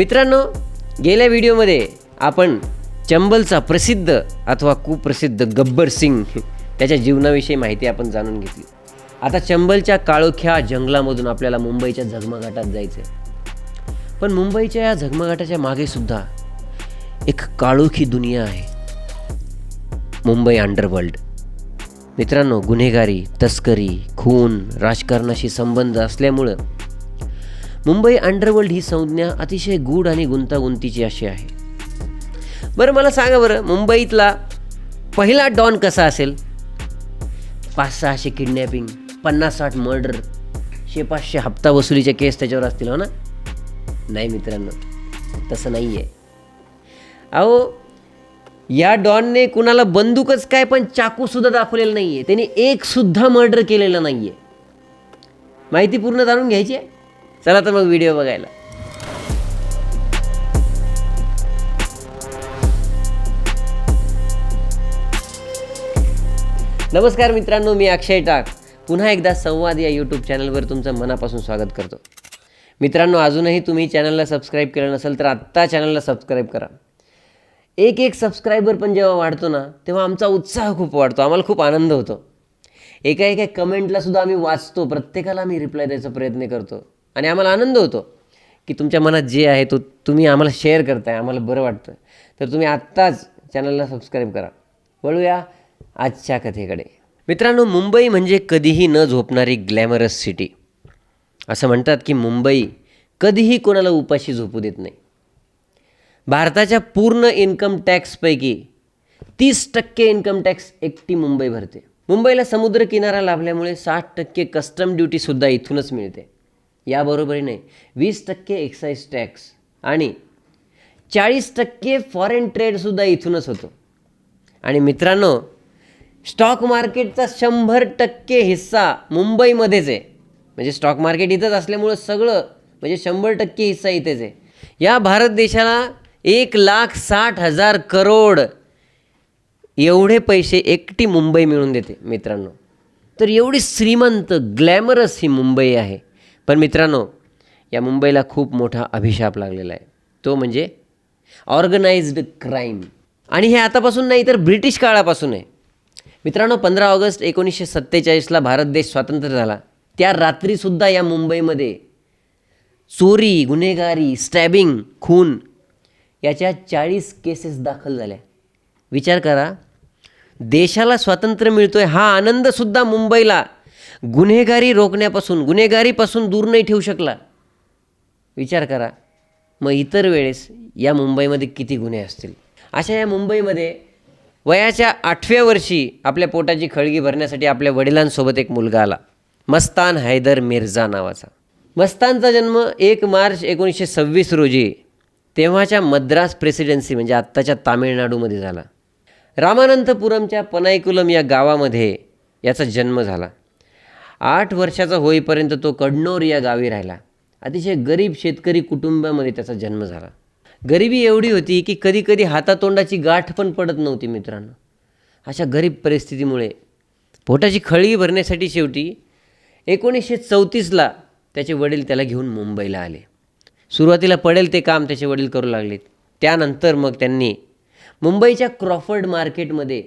मित्रांनो गेल्या व्हिडिओमध्ये आपण चंबलचा प्रसिद्ध अथवा कुप्रसिद्ध गब्बर सिंग त्याच्या जीवनाविषयी माहिती आपण जाणून घेतली. आता चंबलच्या काळोख्या जंगलामधून आपल्याला मुंबईच्या झगमघाटात जायचं आहे पण मुंबईच्या या झगमघाटाच्या मागे सुद्धा एक काळोखी दुनिया आहे. मुंबई अंडरवर्ल्ड मित्रांनो गुन्हेगारी तस्करी खून राजकारणाशी संबंध असल्यामुळं मुंबई अंडरवर्ल्ड ही संज्ञा अतिशय गूढ आणि गुंतागुंतीची अशी आहे. बरं मला सांगा बरं मुंबईतला पहिला डॉन कसा असेल? पाच सहाशे किडनॅपिंग पन्नास साठ मर्डर शे पाचशे हप्ता वसुलीचे केस त्याच्यावर असतील हो ना? नाही मित्रांनो तसं नाही आहे अहो या डॉनने कुणाला बंदूकच काय पण चाकूसुद्धा दाखवलेलं नाही आहे त्याने एकसुद्धा मर्डर केलेलं नाही आहे माहिती पूर्ण जाणून घ्यायची आहे? चला तर मग व्हिडिओ बघायला. नमस्कार मित्रांनो मी अक्षय टाक. पुन्हा एकदा संवाद या यूट्यूब चॅनलवर तुमचं मनापासून स्वागत करतो. मित्रांनो अजूनही तुम्ही चॅनलला सबस्क्राईब केलं नसेल तर आत्ता चॅनलला सबस्क्राईब करा. एक एक सबस्क्रायबर पण जेव्हा वाढतो ना तेव्हा आमचा उत्साह खूप वाढतो आम्हाला खूप आनंद होतो. एका एका कमेंटला सुद्धा आम्ही वाचतो प्रत्येकाला आम्ही रिप्लाय द्यायचा प्रयत्न करतो. आणि आम्हाला आनंद होतो की तुमच्या मनात जे आहे तो तुम्ही आम्हाला शेअर करताय आम्हाला बरं वाटतं तर तुम्ही आत्ताच चॅनलला सबस्क्राईब करा. वळूया आजच्या कथेकडे. मित्रांनो मुंबई म्हणजे कधीही न झोपणारी ग्लॅमरस सिटी असं म्हणतात की मुंबई कधीही कोणाला उपाशी झोपू देत नाही. भारताच्या पूर्ण इन्कम टॅक्सपैकी तीस टक्के इन्कम टॅक्स एकटी मुंबई भरते. मुंबईला समुद्र किनारा लाभल्यामुळे साठ टक्के कस्टम ड्युटीसुद्धा इथूनच मिळते. याबरोबरीने वीस टक्के एक्साईज टॅक्स आणि चाळीस टक्के फॉरेन ट्रेडसुद्धा इथूनच होतो. आणि मित्रांनो स्टॉक मार्केटचा शंभर टक्के हिस्सा मुंबईमध्येच आहे. म्हणजे स्टॉक मार्केट इथंच असल्यामुळं सगळं म्हणजे शंभर टक्के हिस्सा इथेच आहे. या भारत देशाला एक लाख साठ हजार करोड एवढे पैसे एकटी मुंबई मिळून देते मित्रांनो. तर एवढी श्रीमंत ग्लॅमरस ही मुंबई आहे. पण मित्रांनो या मुंबईला खूप मोठा अभिशाप लागलेला आहे. तो म्हणजे ऑर्गनाइज्ड क्राईम. आणि हे आतापासून नाही तर ब्रिटिश काळापासून आहे. मित्रांनो पंधरा ऑगस्ट एकोणीसशे सत्तेचाळीसला भारत देश स्वतंत्र झाला. त्या रात्रीसुद्धा या मुंबईमध्ये चोरी गुन्हेगारी स्टॅबिंग खून याच्या चाळीस केसेस दाखल झाल्या. विचार करा देशाला स्वातंत्र्य मिळतोय हा आनंदसुद्धा मुंबईला गुन्हेगारी रोखण्यापासून गुन्हेगारीपासून दूर नाही ठेवू शकला. विचार करा. मग इतर वेळेस या मुंबईमध्ये किती गुन्हे असतील? अशा या मुंबईमध्ये वयाच्या आठव्या वर्षी आपल्या पोटाची खळगी भरण्यासाठी आपल्या वडिलांसोबत एक मुलगा आला. मस्तान हैदर मिर्झा नावाचा. मस्तानचा जन्म एक मार्च एकोणीसशे सव्वीस रोजी तेव्हाच्या मद्रास प्रेसिडेन्सी म्हणजे आत्ताच्या तामिळनाडूमध्ये झाला. रामानंतपुरमच्या पनायकुलम या गावामध्ये याचा जन्म झाला. आठ वर्षाचा होईपर्यंत तो कडनोर या गावी राहिला. अतिशय गरीब शेतकरी कुटुंबामध्ये त्याचा जन्म झाला. गरिबी एवढी होती की कधी कधी हातातोंडाची गाठ पण पडत नव्हती मित्रांनो. अशा गरीब परिस्थितीमुळे पोटाची खळी भरण्यासाठी शेवटी एकोणीसशे चौतीसला त्याचे वडील त्याला घेऊन मुंबईला आले. सुरुवातीला पडेल ते काम त्याचे वडील करू लागलेत. त्यानंतर मग त्यांनी मुंबईच्या क्रॉफर्ड मार्केटमध्ये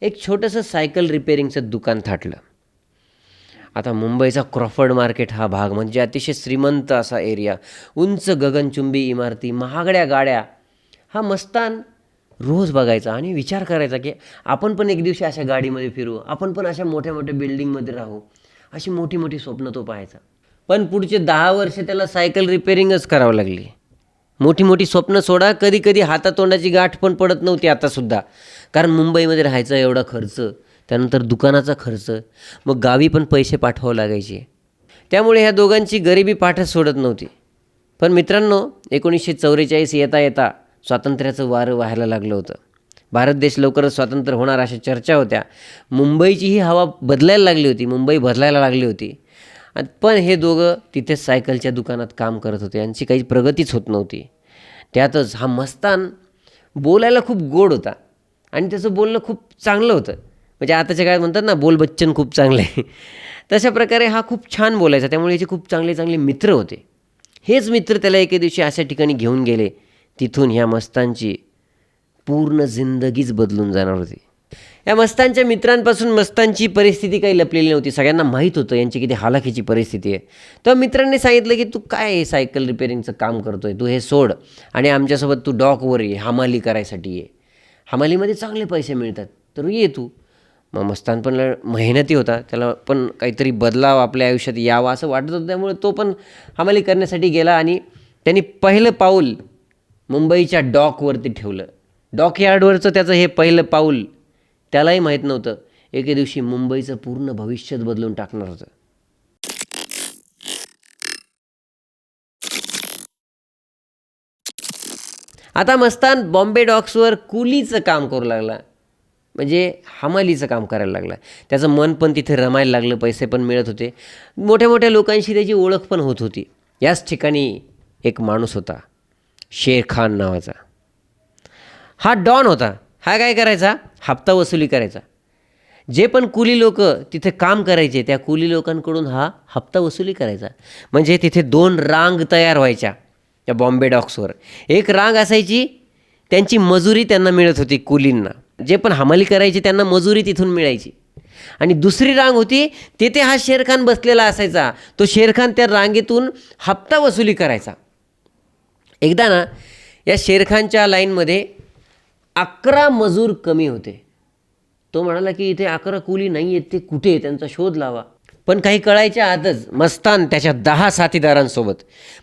एक छोटंसं सायकल रिपेअरिंगचं दुकान थाटलं. आता मुंबईचा क्रॉफर्ड मार्केट हा भाग म्हणजे अतिशय श्रीमंत असा एरिया. उंच गगनचुंबी इमारती महागड्या गाड्या. हा मस्तान रोज बघायचा आणि विचार करायचा की आपण पण एक दिवशी अशा गाडीमध्ये फिरू आपण पण अशा मोठ्या मोठ्या बिल्डिंगमध्ये राहू अशी मोठी मोठी स्वप्न तो पाहायचा. पण पुढचे दहा वर्ष त्याला सायकल रिपेरिंगच करावं लागली. मोठी मोठी स्वप्न सोडा कधी कधी हातातोंडाची गाठ पण पडत नव्हती आतासुद्धा. कारण मुंबईमध्ये राहायचा एवढा खर्च त्यानंतर दुकानाचा खर्च मग गावी पण पैसे पाठवावं लागायचे. त्यामुळे ह्या दोघांची गरिबी पाठच सोडत नव्हती. पण मित्रांनो एकोणीसशे चौवेचाळीस येता येता स्वातंत्र्याचं वारं व्हायला लागलं होतं. भारत देश लवकरच स्वातंत्र्य होणार अशा चर्चा होत्या. मुंबईची ही हवा बदलायला लागली होती मुंबई बदलायला लागली होती. पण हे दोघं तिथेच सायकलच्या दुकानात काम करत होते यांची काही प्रगतीच होत नव्हती. त्यातच हा मस्तान बोलायला खूप गोड होता आणि त्याचं बोलणं खूप चांगलं होतं. म्हणजे आताच्या काळात म्हणतात ना बोल बच्चन खूप चांगले तशा प्रकारे हा खूप छान बोलायचा. त्यामुळे याचे खूप चांगले चांगले मित्र होते. हेच मित्र त्याला एके दिवशी अशा ठिकाणी घेऊन गेले. तिथून ह्या मस्तांची पूर्ण जिंदगीच बदलून जाणार होती. या मस्तांच्या मित्रांपासून मस्तांची परिस्थिती काही लपलेली नव्हती. सगळ्यांना माहीत होतं यांची किती हालाखीची परिस्थिती आहे. तर मित्रांनी सांगितलं की तू काय हे सायकल रिपेअरिंगचं काम करतो आहे तू हे सोड आणि आमच्यासोबत तू डॉकवर ये. हमाली करायसाठी ये. हमालीमध्ये चांगले पैसे मिळतात. तर ये तू. मग मस्तान पण ल- मेहनती होता. त्याला पण काहीतरी बदलाव आपल्या आयुष्यात यावा असं वाटत होतं. त्यामुळे तो पण हमाली करण्यासाठी गेला आणि त्यांनी पहिलं पाऊल मुंबईच्या डॉकवरती ठेवलं. डॉक यार्डवरचं त्याचं हे पहिलं पाऊल त्यालाही माहीत नव्हतं. एके दिवशी मुंबईचं पूर्ण भविष्यच बदलून टाकणार होतं. आता मस्तान बॉम्बे डॉक्सवर कुलीचं काम करू लागला. म्हणजे हमालीचं काम करायला लागला. त्याचं मन पण तिथे रमायला लागलं पैसे पण मिळत होते. मोठ्या मोठ्या लोकांशी त्याची ओळख पण होत होती. याच ठिकाणी एक माणूस होता शेर खान नावाचा. हा डॉन होता. हा काय करायचा? हप्ता वसुली करायचा. जे पण कुली लोक तिथे काम करायचे त्या कुली लोकांकडून हा हप्ता वसुली करायचा. म्हणजे तिथे दोन रांग तयार व्हायच्या त्या बॉम्बे डॉक्सवर. एक रांग असायची त्यांची मजुरी त्यांना मिळत होती कुलींना. जे पण हमाली करायचे त्यांना मजुरी तिथून मिळायची. आणि दुसरी रांग होती तेथे हा शेरखान बसलेला असायचा. तो शेरखान त्या रांगेतून हप्ता वसुली करायचा. एकदा ना या शेरखानच्या लाईनमध्ये अकरा मजूर कमी होते. तो म्हणाला की इथे अकरा कुली नाही आहेत ते कुठे आहे? त्यांचा शोध लावा. पण काही कळायच्या आतच मस्तान त्याच्या दहा साथीदारांसोबत.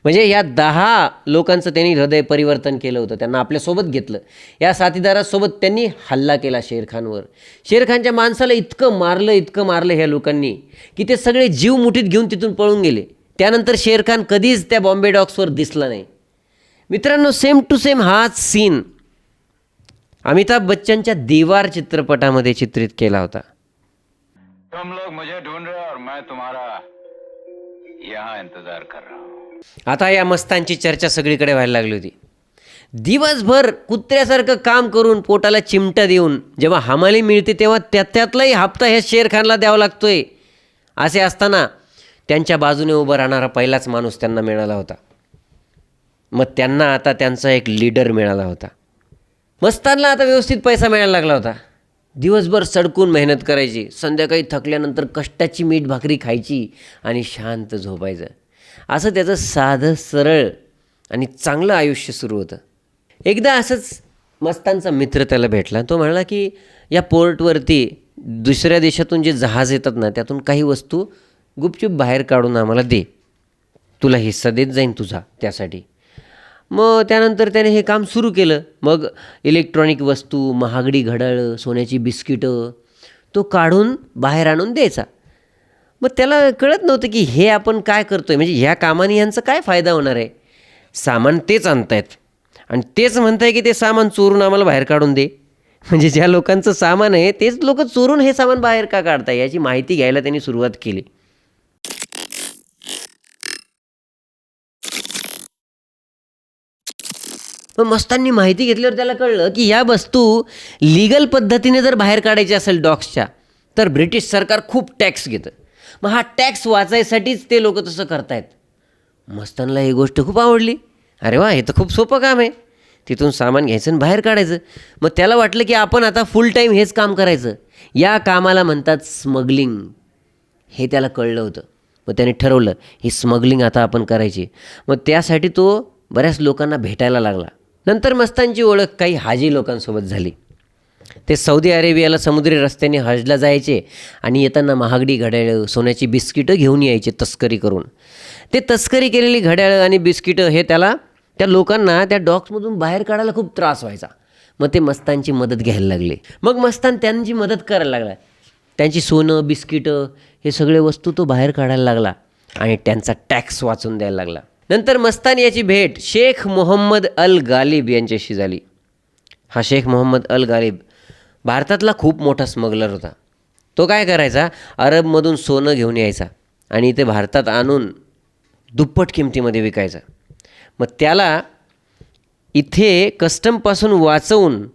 म्हणजे या दहा लोकांचं त्यांनी हृदय परिवर्तन केलं होतं. त्यांना आपल्यासोबत घेतलं. या साथीदारासोबत त्यांनी हल्ला केला शेरखानवर शेरखानच्या माणसाला इतकं मारलं इतकं मारलं ह्या लोकांनी की ते सगळे जीव मुठीत घेऊन तिथून पळून गेले. त्यानंतर शेरखान कधीच त्या बॉम्बे डॉक्सवर दिसला नाही. मित्रांनो सेम टू सेम हाच सीन अमिताभ बच्चनच्या देवार चित्रपटामध्ये चित्रित केला होता. तुम लोग मुझे ढूंढ रहे हो और मैं तुम्हारा यहाँ इंतजार कर रहा हूँ। आता या मस्तांची चर्चा सगळीकडे व्हायला लागली होती. दिवसभर कुत्र्यासारखं काम करून पोटाला चिमटा देऊन जेव्हा हमाली मिळते तेव्हा त्या त्यातलाही हप्ता ह्या शेरखानला द्यावा लागतोय. असे असताना त्यांच्या बाजूने उभं राहणारा पहिलाच माणूस त्यांना मिळाला होता. मग त्यांना आता त्यांचा एक लीडर मिळाला होता. मस्तांना आता व्यवस्थित पैसा मिळायला लागला होता. दिवसभर सडकून मेहनत करायची संध्याकाळी थकल्यानंतर कष्टाची मीठ भाकरी खायची आणि शांत झोपायचं. असं त्याचं साधं सरळ आणि चांगलं आयुष्य सुरू होतं. एकदा असंच मस्तांचा मित्र त्याला भेटला. तो म्हणाला की या पोर्टवरती दुसऱ्या देशातून जे जहाज येतात ना त्यातून काही वस्तू गुपचूप बाहेर काढून आम्हाला दे. तुला हिस्सा देत जाईन तुझा त्यासाठी. मग त्यानंतर त्याने हे काम सुरू केलं. मग इलेक्ट्रॉनिक वस्तू महागडी घड्याळं सोन्याची बिस्किटं तो काढून बाहेर आणून द्यायचा. मग त्याला कळत नव्हतं की हे आपण काय करतो आहे म्हणजे ह्या कामाने यांचा काय फायदा होणार आहे? सामान तेच आणतायत. आणि तेच म्हणताय की ते सामान चोरून आम्हाला बाहेर काढून दे. म्हणजे ज्या लोकांचं सामान आहे तेच लोक चोरून हे सामान बाहेर का काढताय? याची माहिती घ्यायला त्यांनी सुरुवात केली. मग मस्तांनी माहिती घेतल्यावर त्याला कळलं की या वस्तू लिगल पद्धतीने जर बाहेर काढायची असेल डॉग्सच्या तर ब्रिटिश सरकार खूप टॅक्स घेतं. मग हा टॅक्स वाचायसाठीच ते लोक तसं करतायत. मस्तानला ही गोष्ट खूप आवडली. अरे वा हे तर खूप सोपं काम आहे. तिथून सामान घ्यायचं आणि बाहेर काढायचं. मग त्याला वाटलं की आपण आता फुल टाईम हेच काम करायचं. या कामाला म्हणतात स्मगलिंग हे त्याला कळलं होतं. मग त्याने ठरवलं ही स्मगलिंग आता आपण करायची. मग त्यासाठी तो बऱ्याच लोकांना भेटायला लागला. नंतर मस्तांची ओळख काही हाजी लोकांसोबत झाली. ते सौदी अरेबियाला समुद्री रस्त्याने हजला जायचे आणि येताना महागडी घड्याळं सोन्याची बिस्किटं घेऊन यायचे तस्करी करून. ते तस्करी केलेली घड्याळं आणि बिस्किटं हे त्याला त्या लोकांना त्या डॉक्समधून बाहेर काढायला खूप त्रास व्हायचा. मग ते मस्तांची मदत घ्यायला लागले. मग मस्तान त्यांची मदत करायला लागला. त्यांची सोनं बिस्किटं हे सगळे वस्तू तो बाहेर काढायला लागला आणि त्यांचा टॅक्स वाचून द्यायला लागला. नंतर मस्तान याची भेट शेख मोहम्मद अल गालिब यांच्याशी झाली. हा शेख मोहम्मद अल गालिब भारतातला खूप मोठा स्मगलर होता. तो काय करायचा? अरबमधून सोनं घेऊन यायचा आणि ते भारतात आणून दुप्पट किमतीमध्ये विकायचा. मग त्याला इथे कस्टमपासून वाचवून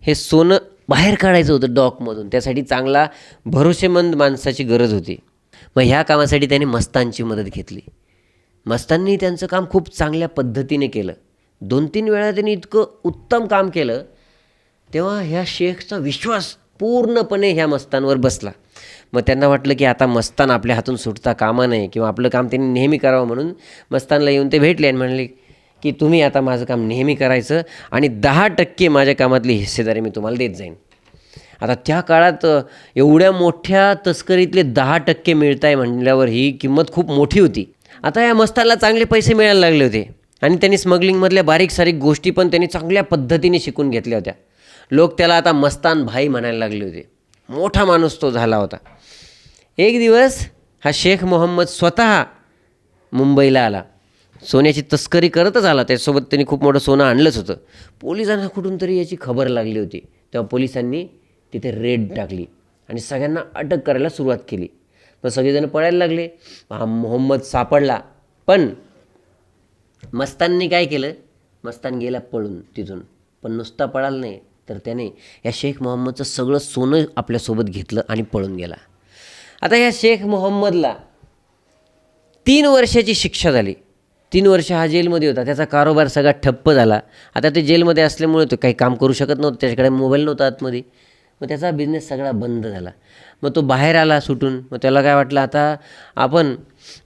हे सोनं बाहेर काढायचं होतं डॉकमधून. त्यासाठी चांगला भरोसेमंद माणसाची गरज होती. मग ह्या कामासाठी त्याने मस्तांची मदत घेतली. मस्तांनी त्यांचं काम खूप चांगल्या पद्धतीने केलं. दोन तीन वेळा त्यांनी इतकं उत्तम काम केलं तेव्हा ह्या शेखचा विश्वास पूर्णपणे ह्या मस्तांवर बसला. मग त्यांना वाटलं की आता मस्तान आपल्या हातून सुटता कामा नये किंवा आपलं काम त्यांनी नेहमी करावं म्हणून मस्तानला येऊन ते भेटले आणि म्हणले की तुम्ही आता माझं काम नेहमी करायचं आणि दहा टक्के माझ्या कामातली हिस्सेदारी मी तुम्हाला देत जाईन. आता त्या काळात एवढ्या मोठ्या तस्करीतले दहा टक्के मिळत आहे म्हणल्यावर ही किंमत खूप मोठी होती. आता या मस्ताला चांगले पैसे मिळायला लागले होते. आणि त्यांनी स्मगलिंगमधल्या बारीक सारीक गोष्टी पण त्यांनी चांगल्या पद्धतीने शिकून घेतल्या होत्या. लोक त्याला आता मस्तान भाई म्हणायला लागले होते. मोठा माणूस तो झाला होता. एक दिवस हा शेख मोहम्मद स्वतः मुंबईला आला. सोन्याची तस्करी करतच आला. त्याच्यासोबत त्यांनी खूप मोठं सोनं आणलंच होतं. पोलिसांना कुठून तरी याची खबर लागली होती. तेव्हा पोलिसांनी तिथे रेड टाकली. आणि सगळ्यांना अटक करायला सुरुवात केली. मग सगळेजण पळायला लागले. हा मोहम्मद सापडला. पण मस्तानने काय केलं? मस्तान गेला पळून तिथून. पण नुसता पळाला नाही. तर त्याने या शेख मोहम्मदचं सगळं सोनं आपल्यासोबत घेतलं आणि पळून गेला. आता या शेख मोहम्मदला तीन वर्षाची शिक्षा झाली. तीन वर्ष हा जेलमध्ये होता. त्याचा कारोबार सगळा ठप्प झाला. आता ते जेलमध्ये असल्यामुळे तो काही काम करू शकत नव्हतं. त्याच्याकडे मोबाईल नव्हता आतमध्ये. मग त्याचा बिझनेस सगळा बंद झाला. मग तो बाहेर आला सुटून. मग त्याला काय वाटलं आता आपण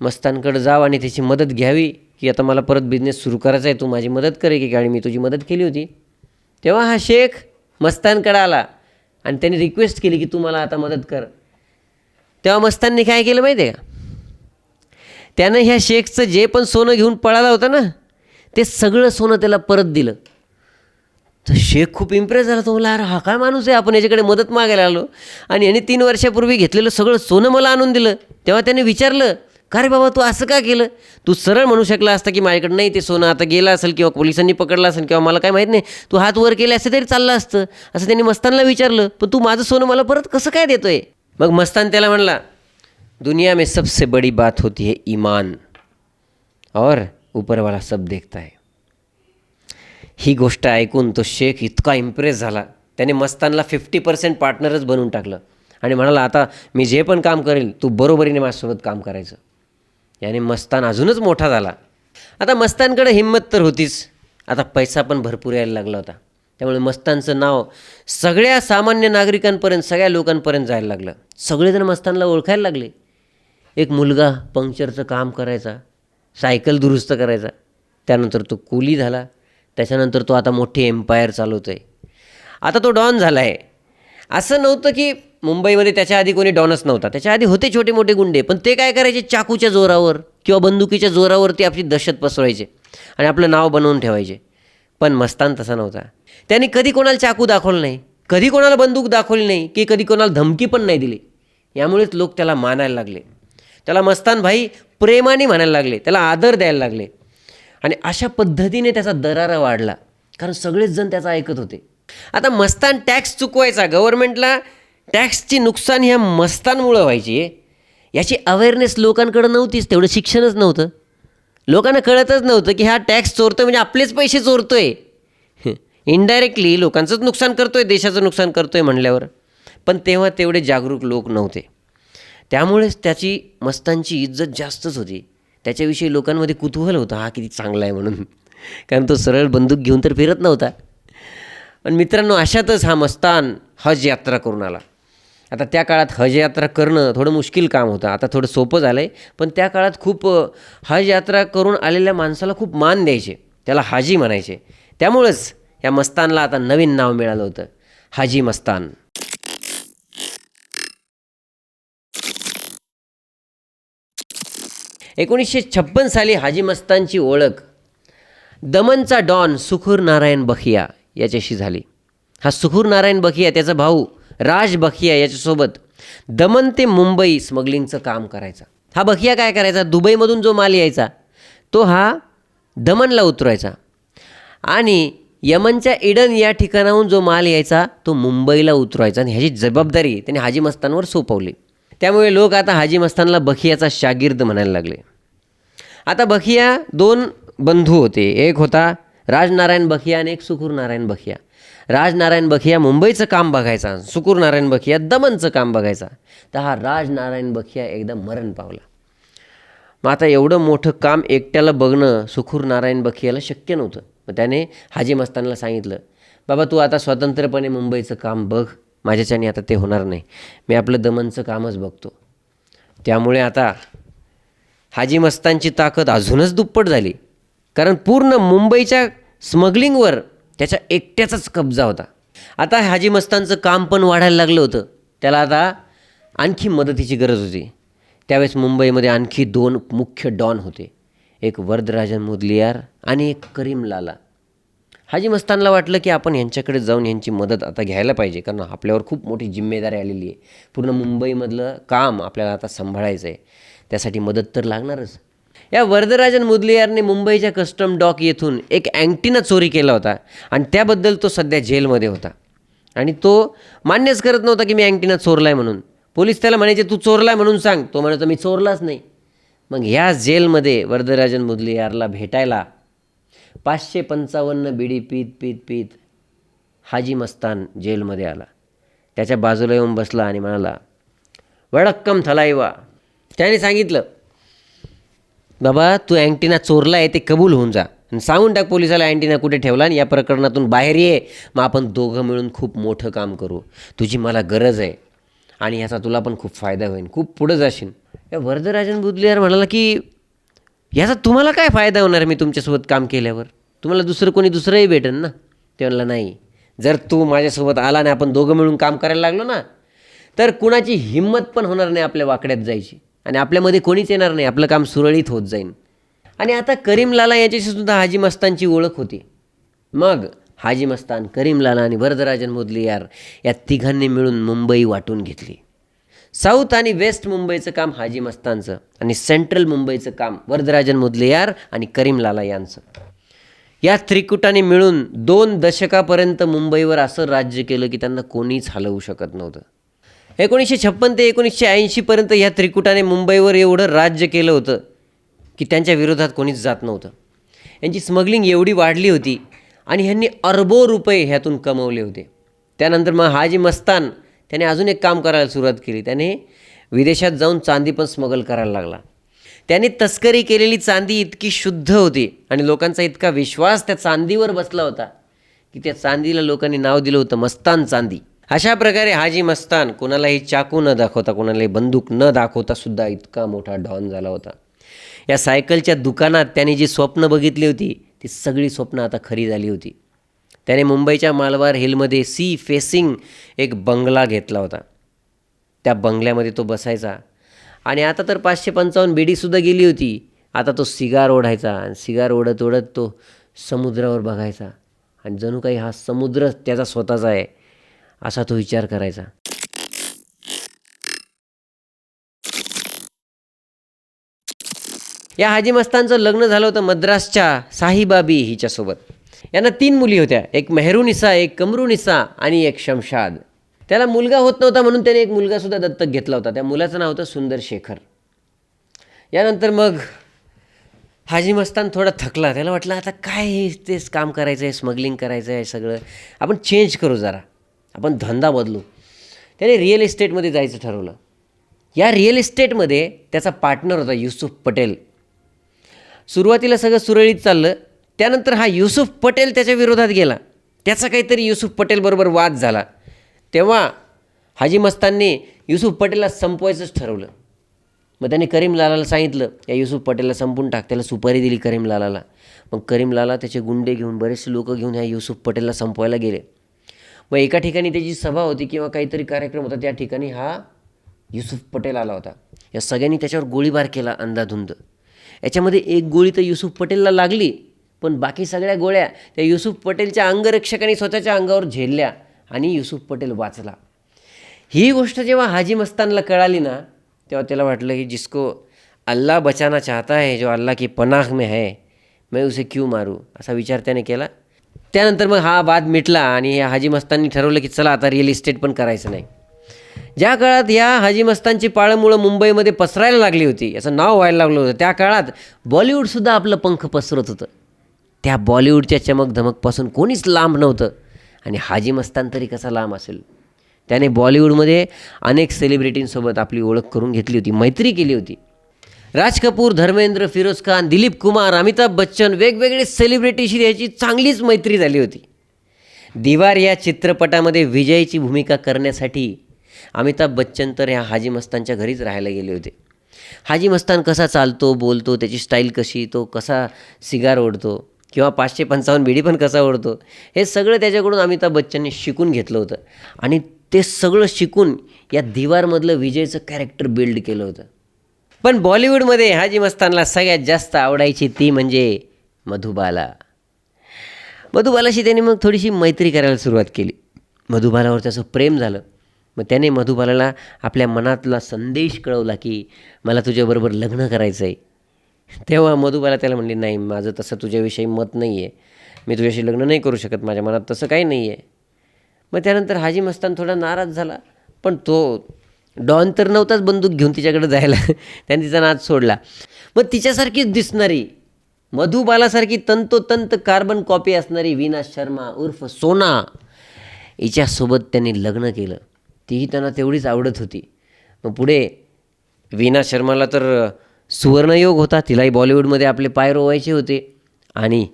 मस्तानकडे जावं आणि त्याची मदत घ्यावी की आता मला परत बिझनेस सुरू करायचा आहे तू माझी मदत करे की आणि मी तुझी मदत केली होती. तेव्हा हा शेख मस्तानकडे आला आणि त्याने रिक्वेस्ट केली की तू मला आता मदत कर. तेव्हा मस्तांनी काय केलं माहिती आहे का? त्यानं ह्या शेखचं जे पण सोनं घेऊन पळाला होता ना ते सगळं सोनं त्याला परत दिलं. तर शेख खूप इम्प्रेस झाला. तो मला अरे हा काय माणूस आहे? आपण याच्याकडे मदत मागायला आलो. आणि याने तीन वर्षापूर्वी घेतलेलं सगळं सोनं मला आणून दिलं. तेव्हा त्याने विचारलं का रे बाबा तू असं का केलं? तू सरळ म्हणू शकला असता की माझ्याकडे नाही ते सोनं आता गेलं असेल किंवा पोलिसांनी पकडलं असेल किंवा मला काय माहीत नाही. तू हात वर केले असं तरी चाललं असतं. असं त्यांनी मस्तानला विचारलं पण तू माझं सोनं मला परत कसं काय देतो आहे मग मस्तान त्याला म्हणला दुनिया में सबसे बड़ी बात होती है ईमान. और ऊपर वाला सब देखता है। ही गोष्ट ऐकून तो शेख इतका इम्प्रेस झाला. त्याने मस्तानला फिफ्टी पर्सेंट पार्टनरच बनवून टाकलं. आणि म्हणाला आता मी जे पण काम करेल तू बरोबरीने माझ्यासोबत काम करायचं. याने मस्तान अजूनच मोठा झाला. आता मस्तानकडे हिंमत तर होतीच. आता पैसा पण भरपूर यायला लागला होता. त्यामुळे मस्तानचं नाव सगळ्या सामान्य नागरिकांपर्यंत सगळ्या लोकांपर्यंत जायला लागलं. सगळेजण मस्तानला ओळखायला लागले. एक मुलगा पंक्चरचं काम करायचा सायकल दुरुस्त करायचा. त्यानंतर तो कुली झाला. त्याच्यानंतर तो आता मोठी एम्पायर चालवतो आहे आता तो डॉन झाला आहे असं नव्हतं की मुंबईमध्ये त्याच्या आधी कोणी डॉनच नव्हता. त्याच्या आधी होते छोटे मोठे गुंडे पण ते काय करायचे? चाकूच्या जोरावर किंवा बंदुकीच्या जोरावर ते आपली दहशत पसरवायचे आणि आपलं नाव बनवून ठेवायचे. पण मस्तान तसा नव्हता. त्यांनी कधी कोणाला चाकू दाखवलं नाही कधी कोणाला बंदूक दाखवली नाही की कधी कोणाला धमकी पण नाही दिली. यामुळेच लोक त्याला मानायला लागले. त्याला मस्तान भाई प्रेमाने म्हणायला लागले त्याला आदर द्यायला लागले. आणि अशा पद्धतीने त्याचा दरारा वाढला. कारण सगळेच जण त्याचा ऐकत होते. आता मस्तान टॅक्स चुकवायचा. गव्हर्नमेंटला टॅक्सची नुकसान ह्या मस्तानमुळं व्हायची. याची अवेअरनेस लोकांकडं नव्हतीच. तेवढं शिक्षणच नव्हतं. लोकांना कळतच नव्हतं की हा टॅक्स चोरतो म्हणजे आपलेच पैसे चोरतो आहे इनडायरेक्टली लोकांचंच नुकसान करतो आहे देशाचं नुकसान करतो आहे म्हणल्यावर. पण तेव्हा तेवढे जागरूक लोक नव्हते. त्यामुळेच त्याची मस्तांची इज्जत जास्तच होती. त्याच्याविषयी लोकांमध्ये कुतूहल होतं हा किती चांगला आहे म्हणून. कारण तो सरळ बंदूक घेऊन तर फिरत नव्हता. पण मित्रांनो अशातच हा मस्तान हज यात्रा करून आला. आता त्या काळात हज यात्रा करणं थोडं मुश्किल काम होतं. आता थोडं सोपं झालं आहे पण त्या काळात खूप हज यात्रा करून आलेल्या माणसाला खूप मान द्यायचे. त्याला हाजी म्हणायचे. त्यामुळंच या मस्तानला आता नवीन नाव मिळालं होतं. हाजी मस्तान. एकोणीसशे छप्पन साली हाजी मस्तानची ओळख. दमनचा डॉन सुखूर नारायण बखिया याच्याशी झाली. हा सुखूर नारायण बखिया त्याचा भाऊ राज बखिया याच्यासोबत दमन ते मुंबई स्मगलिंगचं काम करायचा. हा बखिया काय करायचा? दुबईमधून जो माल यायचा तो हा दमनला उतरायचा आणि यमनच्या इडन या ठिकाणाहून जो माल यायचा तो मुंबईला उतरायचा आणि ह्याची जबाबदारी त्याने हाजी मस्तानवर सोपवली. त्यामुळे लोक आता हाजी मस्तानला बखियाचा शागिर्द म्हणायला लागले. आता बखिया दोन बंधू होते. एक होता राजनारायण बखिया आणि एक सुखूर नारायण बखिया. राजनारायण बखिया मुंबईचं काम बघायचा सुकूर नारायण बखिया दमनचं काम बघायचा. तर हा राजनारायण बखिया एकदा मरण पावला. मग आता एवढं मोठं काम एकट्याला बघणं सुखूर नारायण बखियाला शक्य नव्हतं. मग त्याने हाजी मस्तानला सांगितलं बाबा तू आता स्वतंत्रपणे मुंबईचं काम बघ. माझ्याच्याने आता ते होणार नाही. मी आपलं दमनचं कामच बघतो. त्यामुळे आता हाजी मस्तांची ताकद अजूनच दुप्पट झाली. कारण पूर्ण मुंबईच्या स्मगलिंगवर त्याच्या एकट्याचाच कब्जा होता. आता हाजी मस्तांचं काम पण वाढायला लागलं होतं. त्याला आता आणखी मदतीची गरज होती. त्यावेळेस मुंबईमध्ये आणखी दोन मुख्य डॉन होते. एक वरदराजन मुदलियार आणि एक करीम लाला. हाजी मस्तानला वाटलं की आपण यांच्याकडे जाऊन यांची मदत आता घ्यायला पाहिजे कारण आपल्यावर खूप मोठी जिम्मेदारी आलेली आहे. पूर्ण मुंबईमधलं काम आपल्याला आता सांभाळायचं आहे त्यासाठी मदत तर लागणारच. या वरदराजन मुदलियारने मुंबईच्या कस्टम डॉक येथून एक अँटीना चोरी केला होता आणि त्याबद्दल तो सध्या जेलमध्ये होता. आणि तो मान्यच करत नव्हता की मी अँटीना चोरला आहे म्हणून. पोलीस त्याला म्हणायचे तू चोरला आहे म्हणून सांग. तो म्हणायचा मी चोरलाच नाही. मग ह्या जेलमध्ये वरदराजन मुदलियारला भेटायला पाचशे पंचावन्न बिडी पीत पीत पीत हाजी मस्तान जेलमध्ये आला. त्याच्या बाजूला येऊन बसला आणि म्हणाला वडक्कम थलाईवा त्याने सांगितलं बाबा तू अँटिना चोरला आहे ते कबूल होऊन जा. आणि सांगून टाक पोलिसाला अँटिना कुठे ठेवला आणि या प्रकरणातून बाहेर ये. मग आपण दोघं मिळून खूप मोठं काम करू. तुझी मला गरज आहे आणि ह्याचा तुला पण खूप फायदा होईल खूप पुढं जाशील. या वरदराजन बुदलियार म्हणाला की याचा तुम्हाला काय फायदा होणार मी तुमच्यासोबत काम केल्यावर? तुम्हाला दुसरं कोणी दुसरंही भेटेल ना? ते म्हणलं नाही. जर तू माझ्यासोबत आला आणि आपण दोघं मिळून काम करायला लागलो ना तर कुणाची हिंमत पण होणार नाही आपल्या वाकड्यात जायची. आणि आपल्यामध्ये कोणीच येणार नाही आपलं काम सुरळीत होत जाईल आणि आता करीम लाला याच्याशी सुद्धा हाजी मस्तानची ओळख होती. मग हाजी मस्तान करीम लाला आणि वरदराजन मुदलियार या तिघांनी मिळून मुंबई वाटून घेतली. साऊथ आणि वेस्ट मुंबईचं काम हाजी मस्तानचं आणि सेंट्रल मुंबईचं काम वरदराजन मुदलियार आणि करीम लाला यांचं. या त्रिकुटाने मिळून दोन दशकापर्यंत मुंबईवर असं राज्य केलं की त्यांना कोणीच हलवू शकत नव्हतं. एकोणीसशे छप्पन ते एकोणीसशे ऐंशीपर्यंत या त्रिकुटाने मुंबईवर एवढं राज्य केलं होतं की त्यांच्या विरोधात कोणीच जात नव्हतं. यांची स्मगलिंग एवढी वाढली होती आणि ह्यांनी अरबो रुपये ह्यातून कमवले होते. त्यानंतर मग हाजी मस्तान त्याने अजून एक काम करायला सुरुवात केली. त्याने विदेशात जाऊन चांदी पण स्मगल करायला लागला. त्याने तस्करी केलेली चांदी इतकी शुद्ध होती आणि लोकांचा इतका विश्वास त्या चांदीवर बसला होता की त्या चांदीला लोकांनी नाव दिलं होतं मस्तान चांदी. अशा प्रकारे हाजी मस्तान कोणालाही चाकू न दाखवता कोणालाही बंदूक न दाखवता सुद्धा इतका मोठा डॉन झाला होता. या सायकलच्या दुकानात त्याने जी स्वप्न बघितली होती ती सगळी स्वप्न आता खरी झाली होती. त्याने मुंबईच्या मालवार हिलमध्ये सी फेसिंग एक बंगला घेतला होता. त्या बंगल्यामध्ये तो बसायचा. आणि आता तर पाचशे पंचावन्न बेडीसुद्धा गेली होती. आता तो सिगार ओढायचा आणि सिगार ओढत ओढत तो समुद्रावर बघायचा. आणि जणू काही हा समुद्र त्याचा स्वतःचा आहे असा तो विचार करायचा. या हाजी मस्तानचं लग्न झालं होतं मद्रासच्या साहिबाबी हिच्यासोबत. यांना तीन मुली होत्या. एक मेहरुनिसा एक कमरुनिसा आणि एक शमशाद. त्याला मुलगा होत नव्हता म्हणून त्याने एक मुलगासुद्धा दत्तक घेतला होता. त्या मुलाचं नाव होतं सुंदर शेखर. यानंतर मग हाजी मस्तान थोडा थकला. त्याला वाटलं आता काय हे तेच काम करायचं आहे स्मगलिंग करायचं आहे सगळं. आपण चेंज करू जरा. आपण धंदा बदलू. त्याने रिअल इस्टेटमध्ये जायचं ठरवलं. या रिअल इस्टेटमध्ये त्याचा पार्टनर होता युसुफ पटेल. सुरुवातीला सगळं सुरळीत चाललं. त्यानंतर हा युसुफ पटेल त्याच्या विरोधात गेला. त्याचा काहीतरी युसुफ पटेलबरोबर वाद झाला. तेव्हा हाजी मस्तांनी युसुफ पटेलला संपवायचंच ठरवलं. मग त्यांनी करीम लालाला सांगितलं या युसुफ पटेलला संपून टाक त्याला सुपारी दिली करीम लालाला मग करीम लाला त्याचे गुंडे घेऊन बरेचसे लोक घेऊन ह्या युसुफ पटेलला संपवायला गेले. मग एका ठिकाणी त्याची सभा होती किंवा काहीतरी कार्यक्रम होता त्या ठिकाणी हा युसुफ पटेल आला होता. या सगळ्यांनी त्याच्यावर गोळीबार केला अंधाधुंद. याच्यामध्ये एक गोळी तर युसुफ पटेलला लागली पण बाकी सगळ्या गोळ्या त्या युसुफ पटेलच्या अंगरक्षकांनी स्वतःच्या अंगावर झेलल्या. आणि युसुफ पटेल वाचला. ही गोष्ट जेव्हा हाजी मस्तानला कळाली ना तेव्हा त्याला वाटलं की जिसको अल्लाह बचाना चाहता है जो अल्लाह की पनाह में है मैं उसे क्यों मारू? असा विचार त्याने केला. त्यानंतर मग हा वाद मिटला आणि या हाजी मस्तांनी ठरवलं की चला आता रिअल इस्टेट पण करायचं नाही. ज्या काळात या हाजी मस्तांची पाळंमुळं मुंबईमध्ये पसरायला लागली होती याचं नाव व्हायला लागलं होतं त्या काळात बॉलिवूडसुद्धा आपलं पंख पसरत होतं. त्या बॉलिवूडच्या चमकधमकपासून कोणीच लांब नव्हतं. आणि हाजी मस्तान तरी कसा लांब असेल? त्याने बॉलिवूडमध्ये अनेक सेलिब्रिटींसोबत आपली ओळख करून घेतली होती मैत्री केली होती. राज कपूर धर्मेंद्र फिरोज खान दिलीप कुमार अमिताभ बच्चन वेगवेगळे सेलिब्रिटीशी याची चांगलीच मैत्री झाली होती. दिवार या चित्रपटामध्ये विजयची भूमिका करण्यासाठी अमिताभ बच्चन तर ह्या हाजी मस्तानच्या घरीच राहायला गेले होते. हाजी मस्तान कसा चालतो बोलतो त्याची स्टाईल कशी तो कसा सिगार ओढतो किंवा पाचशे पंचावन्न बिडी पण कसा ओढतो? हे सगळं त्याच्याकडून अमिताभ बच्चनने शिकून घेतलं होतं. आणि ते सगळं शिकून या दिवारमधलं विजयचं कॅरेक्टर बिल्ड केलं होतं. पण बॉलिवूडमध्ये हाजी मस्तानला सगळ्यात जास्त आवडायची ती म्हणजे मधुबाला. मधुबालाशी त्याने मग थोडीशी मैत्री करायला सुरुवात केली. मधुबालावर त्याचं प्रेम झालं. मग त्याने मधुबालाला आपल्या मनातला संदेश कळवला की मला तुझ्याबरोबर लग्न करायचं आहे तेव्हा मधुबाला त्याला म्हणली नाही माझं तसं तुझ्याविषयी मत नाही आहे मी तुझ्याशी लग्न नाही करू शकत माझ्या मनात तसं काही नाही आहे मग त्यानंतर हाजी मस्तान थोडा नाराज झाला पण तो डॉन तर नव्हताच बंदूक घेऊन तिच्याकडे जायला. त्याने तिचा नाद सोडला. मग तिच्यासारखीच दिसणारी मधुबालासारखी तंतोतंत कार्बन कॉपी असणारी वीना शर्मा उर्फ सोना हिच्यासोबत त्यांनी लग्न केलं. तीही त्यांना तेवढीच आवडत होती. मग पुढे वीना शर्माला तर सुवर्णयोग होता. तिलाही बॉलिवूडमध्ये आपले पाय रोवायचे होते. आणि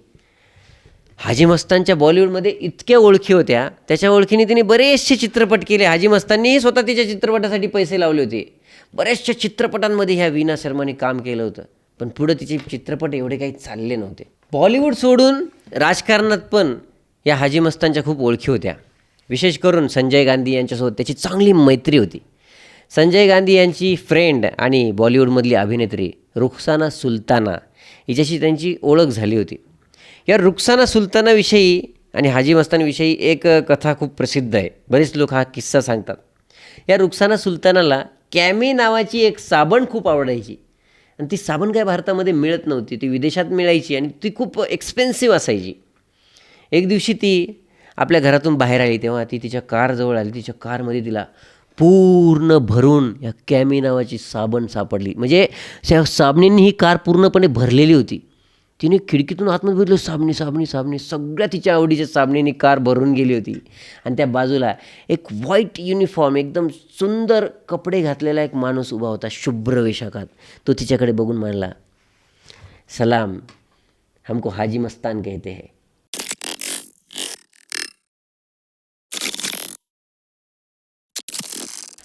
हाजी मस्तानच्या बॉलिवूडमध्ये इतक्या ओळखी होत्या. त्याच्या ओळखीने तिने बरेचसे चित्रपट केले. हाजी मस्तांनीही स्वतः तिच्या चित्रपटासाठी पैसे लावले होते. बऱ्याचशा चित्रपटांमध्ये ह्या वीना शर्माने काम केलं होतं. पण पुढं तिचे चित्रपट एवढे काही चालले नव्हते. बॉलिवूड सोडून राजकारणात पण या हाजी मस्तांच्या खूप ओळखी होत्या. विशेष करून संजय गांधी यांच्यासोबत त्याची चांगली मैत्री होती. संजय गांधी यांची फ्रेंड आणि बॉलिवूडमधली अभिनेत्री रुखसाना सुलताना हिच्याशी त्यांची ओळख झाली होती. या रुखसाना सुलतानाविषयी आणि हाजी मस्तानविषयी एक कथा खूप प्रसिद्ध आहे. बरेच लोक हा किस्सा सांगतात. या रुखसाना सुलतानाला कॅमी नावाची एक साबण खूप आवडायची. आणि ती साबण काय भारतामध्ये मिळत नव्हती ती विदेशात मिळायची आणि ती खूप एक्सपेन्सिव्ह असायची. एक दिवशी ती आपल्या घरातून बाहेर आली तेव्हा ती तिच्या कारजवळ आली तिच्या कारमध्ये तिला पूर्ण भरून या कॅमी नावाची साबण सापडली. म्हणजे त्या साबणींनी ही कार पूर्णपणे भरलेली होती. तिने खिडकीतून आतमध्ये बघितलं साबणी साबणी साबणी सगळ्या तिच्या आवडीच्या साबणीने कार भरून गेली होती. आणि त्या बाजूला एक व्हाईट युनिफॉर्म एकदम सुंदर कपडे घातलेला एक माणूस उभा होता शुभ्र वेशाखात तो तिच्याकडे बघून म्हणला सलाम हमको हाजी मस्तान कहते हैं.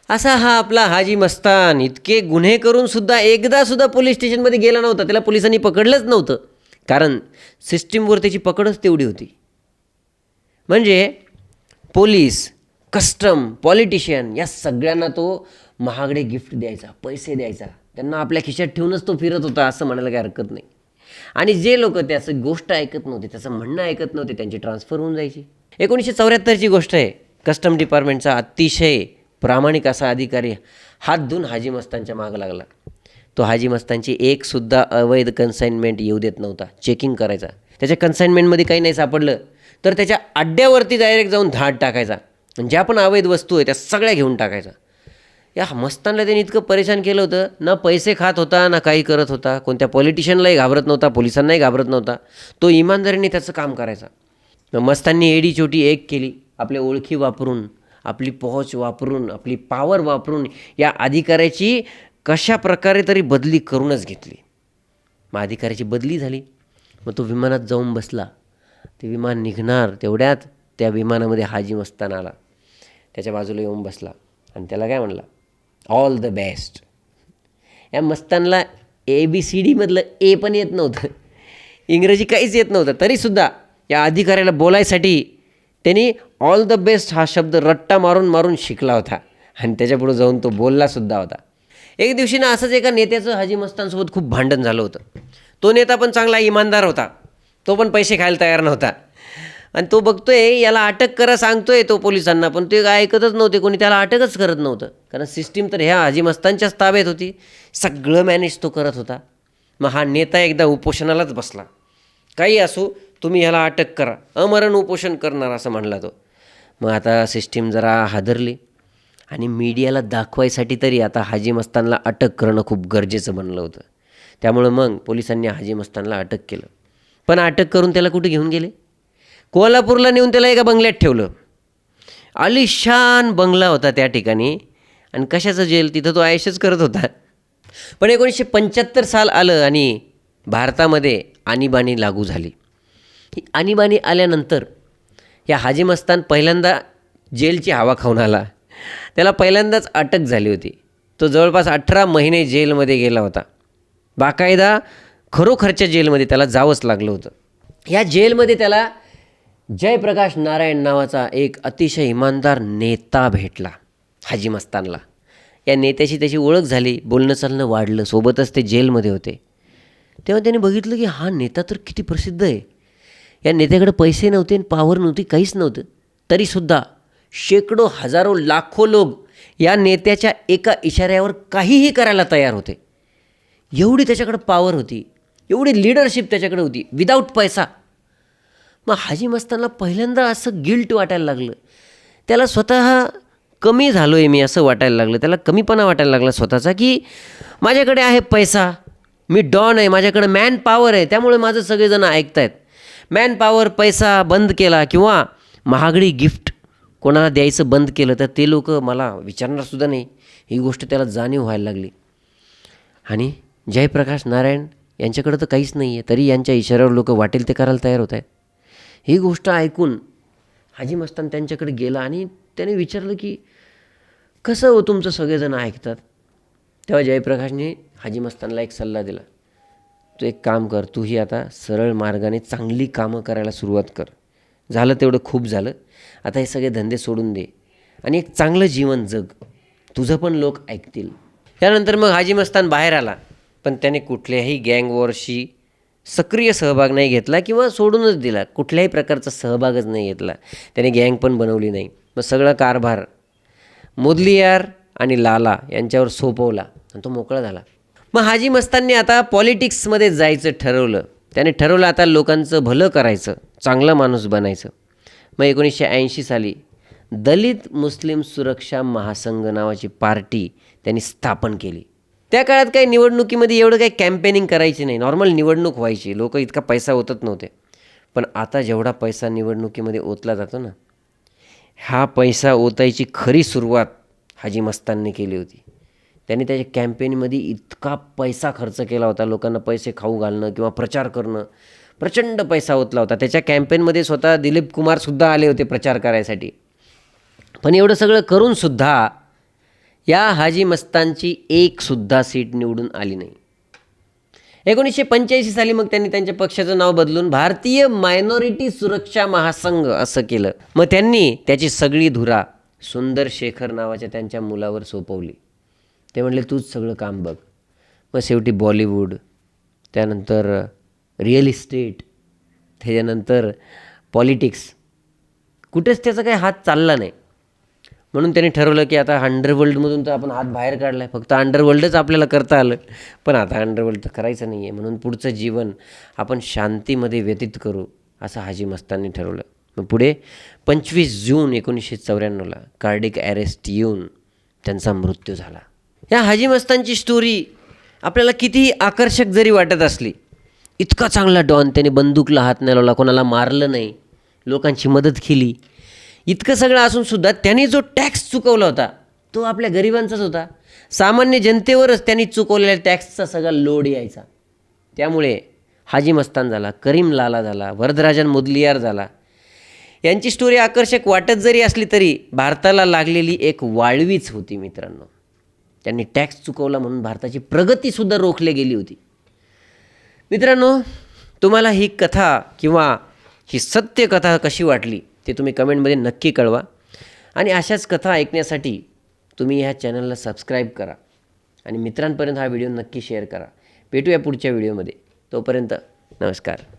असा हा आपला हाजी मस्तान. इतके गुन्हे करूनसुद्धा एकदासुद्धा पोलीस स्टेशनमध्ये गेला नव्हता. त्याला पोलिसांनी पकडलंच नव्हतं. कारण सिस्टीमवर त्याची पकडच तेवढी होती. म्हणजे पोलीस कस्टम पॉलिटिशियन या सगळ्यांना तो महागडे गिफ्ट द्यायचा पैसे द्यायचा. त्यांना आपल्या खिशात ठेवूनच तो फिरत होता असं म्हणायला काही हरकत नाही. आणि जे लोक त्याचं गोष्ट ऐकत नव्हते त्याचं म्हणणं ऐकत नव्हते त्यांची ट्रान्सफर होऊन जायची. एकोणीसशे चौऱ्याहत्तरची गोष्ट आहे. कस्टम डिपार्टमेंटचा अतिशय प्रामाणिक असा अधिकारी हात धुवून हाजी मस्तानच्या मागं लागला. तो हाजी मस्तानची एकसुद्धा अवैध कन्साइनमेंट येऊ देत नव्हता. चेकिंग करायचा. त्याच्या कन्साइनमेंटमध्ये काही नाही सापडलं तर त्याच्या अड्ड्यावरती डायरेक्ट जाऊन धाड टाकायचा. आणि ज्या पण अवैध वस्तू आहे त्या सगळ्या घेऊन टाकायचा. या मस्तानला त्याने इतकं परेशान केलं होतं. ना पैसे खात होता ना काही करत होता. कोणत्या पॉलिटिशियनलाही घाबरत नव्हता पोलिसांनाही घाबरत नव्हता. तो इमानदारीने त्याचं काम करायचा. मस्तांनी एडी छोटी एक केली. आपल्या ओळखी वापरून आपली पोहोच वापरून आपली पावर वापरून या अधिकाऱ्याची कशा प्रकारे तरी बदली करूनच घेतली. मग अधिकाऱ्याची बदली झाली. मग तो विमानात जाऊन बसला. ते विमान निघणार तेवढ्यात त्या विमानामध्ये हाजी मस्तान आला. त्याच्या बाजूला येऊन बसला आणि त्याला काय म्हणला? ऑल द बेस्ट या मस्तानला ए बी सी डीमधलं ए पण येत नव्हतं. इंग्रजी काहीच येत नव्हतं. तरीसुद्धा या अधिकाऱ्याला बोलायसाठी त्यांनी ऑल द बेस्ट हा शब्द रट्टा मारून मारून शिकला होता. आणि त्याच्यापुढं जाऊन तो बोललासुद्धा होता. एक दिवशी ना असंच एका नेत्याचं हाजी मस्तानसोबत खूप भांडण झालं होतं. तो नेता पण चांगला इमानदार होता. तो पण पैसे खायला तयार नव्हता. आणि तो बघतोय याला अटक करा सांगतोय तो पोलिसांना पण ते काय ऐकतच नव्हते. कोणी त्याला अटकच करत नव्हतं. कारण सिस्टीम तर ह्या हाजी मस्तांच्याच ताब्यात होती. सगळं मॅनेज तो करत होता. मग हा नेता एकदा उपोषणालाच बसला. काही असो तुम्ही ह्याला अटक करा. अमरण उपोषण करणार असं म्हणला तो. मग आता सिस्टीम जरा हादरली आणि मीडियाला दाखवायसाठी तरी आता हाजी मस्तानला अटक करणं खूप गरजेचं बनलं होतं. त्यामुळं मग पोलिसांनी हाजी मस्तानला अटक केलं. पण अटक करून त्याला कुठे घेऊन गेले? कोल्हापूरला नेऊन त्याला एका बंगल्यात ठेवलं. आलिशान बंगला होता त्या ठिकाणी आणि कशाचं जेल? तिथं तो आयुष्यच करत होता. पण एकोणीसशे पंच्याहत्तर साल आलं आणि भारतामध्ये आणीबाणी लागू झाली. ही आणीबाणी आल्यानंतर या हाजी मस्तान पहिल्यांदा जेलची हवा खाऊन आला. त्याला पहिल्यांदाच अटक झाली होती. तो जवळपास अठरा महिने जेलमध्ये गेला होता. बाकायदा खरोखरच्या जेलमध्ये त्याला जावंच लागलं होतं. या जेलमध्ये त्याला जयप्रकाश नारायण नावाचा एक अतिशय इमानदार नेता भेटला हाजी मस्तानला या नेत्याशी त्याची ओळख झाली बोलणं चालणं वाढलं सोबतच ते जेलमध्ये होते. तेव्हा त्याने बघितलं की हा नेता तर किती प्रसिद्ध आहे. या नेत्याकडे पैसे नव्हते आणि पावर नव्हती काहीच नव्हतं. तरीसुद्धा शेकडो हजारो लाखो लोक या नेत्याच्या एका इशाऱ्यावर काहीही करायला तयार होते. एवढी त्याच्याकडे पॉवर होती एवढी लिडरशिप त्याच्याकडे होती विदाऊट पैसा. मग हाजी मस्तानला पहिल्यांदा असं गिल्ट वाटायला लागलं. त्याला स्वतः कमी झालो आहे मी असं वाटायला लागलं. त्याला कमीपणा वाटायला लागला स्वतःचा की माझ्याकडे आहे पैसा मी डॉन आहे माझ्याकडे मॅन पॉवर आहे त्यामुळे माझं सगळेजण ऐकत मॅनपावर मॅन पैसा बंद केला किंवा महागडी गिफ्ट कोणाला द्यायचं बंद केलं तर ते लोक मला विचारणारसुद्धा नाही. ही गोष्ट त्याला जाणीव व्हायला लागली. आणि जयप्रकाश नारायण यांच्याकडं तर काहीच नाही आहे तरी यांच्या इशाऱ्यावर लोक वाटेल ते करायला तयार होत आहेत. ही गोष्ट ऐकून हाजी मस्तान त्यांच्याकडे गेला आणि त्याने विचारलं की कसं हो तुमचं सगळेजण ऐकतात? तेव्हा जयप्रकाशने हाजी मस्तानला एक सल्ला दिला. तू एक काम कर तूही आता सरळ मार्गाने चांगली कामं करायला सुरुवात कर. झालं तेवढं खूप झालं. आता हे सगळे धंदे सोडून दे आणि एक चांगलं जीवन जग. तुझं पण लोक ऐकतील. त्यानंतर मग हाजी मस्तान बाहेर आला पण त्याने कुठल्याही गँग वॉरशी सक्रिय सहभाग नाही घेतला किंवा सोडूनच दिला. कुठल्याही प्रकारचा सहभागच नाही घेतला. त्याने गँग पण बनवली नाही. मग सगळा कारभार मुदलियार आणि लाला यांच्यावर सोपवला आणि तो मोकळा झाला. मग हाजी मस्तांनी आता पॉलिटिक्समध्ये जायचं ठरवलं त्याने ठरवलं आता लोकांचं भलं करायचं चांगला माणूस बनायचं. मग एकोणीसशे ऐंशी साली दलित मुस्लिम सुरक्षा महासंघ नावाची पार्टी त्यांनी स्थापन केली. त्या काळात काही निवडणुकीमध्ये एवढं काही कॅम्पेनिंग करायची नाही नॉर्मल निवडणूक व्हायची लोक इतका पैसा ओतत नव्हते. पण आता जेवढा पैसा निवडणुकीमध्ये ओतला जातो ना हा पैसा ओतायची खरी सुरुवात हाजी मस्तांनी केली होती. त्यांनी त्याच्या कॅम्पेनमध्ये इतका पैसा खर्च केला होता लोकांना पैसे खाऊ घालणं किंवा प्रचार करणं. प्रचंड पैसा ओतला होता. त्याच्या कॅम्पेनमध्ये स्वतः दिलीप कुमारसुद्धा आले होते प्रचार करायसाठी. पण एवढं सगळं करूनसुद्धा या हाजी मस्तांची एकसुद्धा सीट निवडून आली नाही. एकोणीसशे पंच्याऐंशी साली मग त्यांनी त्यांच्या पक्षाचं नाव बदलून भारतीय मायनॉरिटी सुरक्षा महासंघ असं केलं. मग त्यांनी त्याची सगळी धुरा सुंदर शेखर नावाच्या त्यांच्या मुलावर सोपवली. ते म्हणले तूच सगळं काम बघ. मग शेवटी बॉलिवूड त्यानंतर रिअल इस्टेट त्याच्यानंतर पॉलिटिक्स कुठेच त्याचा काही हात चालला नाही. म्हणून त्यांनी ठरवलं की आता अंडरवर्ल्डमधून तर आपण हात बाहेर काढला आहे फक्त अंडरवर्ल्डच आपल्याला करता आलं. पण आता अंडरवर्ल्ड तर करायचं नाही आहे म्हणून पुढचं जीवन आपण शांतीमध्ये व्यतीत करू असं हाजी मस्तांनी ठरवलं. मग पुढे पंचवीस जून एकोणीसशे चौऱ्याण्णवला कार्डिक ॲरेस्ट येऊन त्यांचा मृत्यू झाला. या हाजी मस्तांची स्टोरी आपल्याला कितीही आकर्षक जरी वाटत असली इतका चांगला डॉन त्याने बंदूकला हात नाही लावला कोणाला मारलं नाही लोकांची मदत केली. इतकं सगळं असूनसुद्धा त्यांनी जो टॅक्स चुकवला होता तो आपल्या गरिबांचाच होता. सामान्य जनतेवरच त्यांनी चुकवलेल्या टॅक्सचा सगळा लोड यायचा. त्यामुळे हाजी मस्तान झाला करीम लाला झाला वरदराजन मुदलियार झाला. यांची स्टोरी आकर्षक वाटत जरी असली तरी भारताला लागलेली एक वाळवीच होती मित्रांनो. त्यांनी टॅक्स चुकवला म्हणून भारताची प्रगतीसुद्धा रोखली गेली होती. मित्रांनो तुम्हाला ही कथा किंवा ही सत्य कथा कशी वाटली ते तुम्ही कमेंटमध्ये नक्की कळवा. आणि अशाच कथा ऐकण्यासाठी तुम्ही ह्या चॅनलला सबस्क्राईब करा. आणि मित्रांपर्यंत हा व्हिडिओ नक्की शेअर करा. भेटूया पुढच्या व्हिडिओमध्ये. तोपर्यंत नमस्कार.